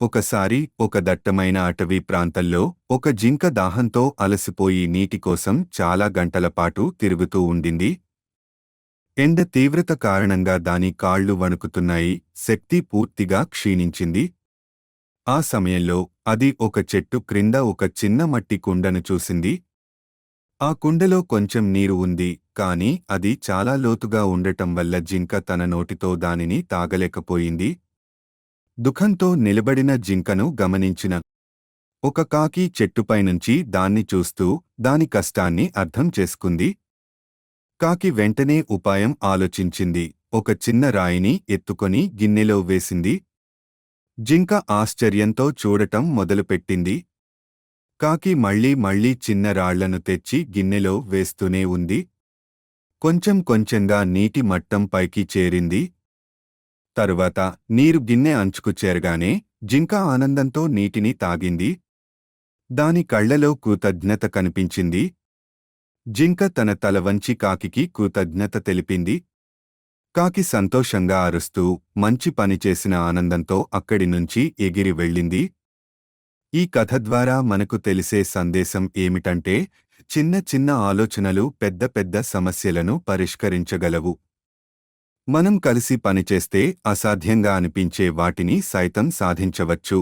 ఒకసారి ఒక దట్టమైన అటవీ ప్రాంతంలో ఒక జింక దాహంతో అలసిపోయి నీటి కోసం చాలా గంటల పాటు తిరుగుతూ ఉండింది. ఎండ తీవ్రత కారణంగా దాని కాళ్ళు వణుకుతున్నాయి శక్తి పూర్తిగా క్షీణించింది. ఆ సమయంలో అది ఒక చెట్టు క్రింద ఒక చిన్న మట్టి కుండను చూసింది. ఆ కుండలో కొంచెం నీరు ఉంది కాని అది చాలా లోతుగా ఉండటం వల్ల జింక తన నోటితో దానిని తాగలేకపోయింది. దుఃఖంతో నిలబడిన జింకను గమనించిన ఒక కాకి చెట్టుపైనుంచి దాన్ని చూస్తూ దాని కష్టాన్ని అర్థం చేసుకుంది. కాకి వెంటనే ఉపాయం ఆలోచించింది. ఒక చిన్న రాయిని ఎత్తుకొని గిన్నెలో వేసింది. జింక ఆశ్చర్యంతో చూడటం మొదలుపెట్టింది. కాకి మళ్ళీ మళ్ళీ చిన్న రాళ్ళను తెచ్చి గిన్నెలో వేస్తూనే ఉంది. కొంచెం కొంచెంగా నీటి మట్టం పైకి చేరింది. తరువాత నీరు గిన్నె అంచుకు చేరగానే జింక ఆనందంతో నీటిని తాగింది. దాని కళ్ళలో కృతజ్ఞత కనిపించింది. జింక తన తల వంచి కాకికి కృతజ్ఞత తెలిపింది. కాకి సంతోషంగా అరుస్తూ మంచి పని చేసిన ఆనందంతో అక్కడి నుంచి ఎగిరి వెళ్ళింది. ఈ కథ ద్వారా మనకు తెలిసే సందేశం ఏమిటంటే చిన్న చిన్న ఆలోచనలు పెద్ద పెద్ద సమస్యలను పరిష్కరించగలవు. మనం కలిసి పనిచేస్తే అసాధ్యంగా అనిపించే వాటిని సైతం సాధించవచ్చు.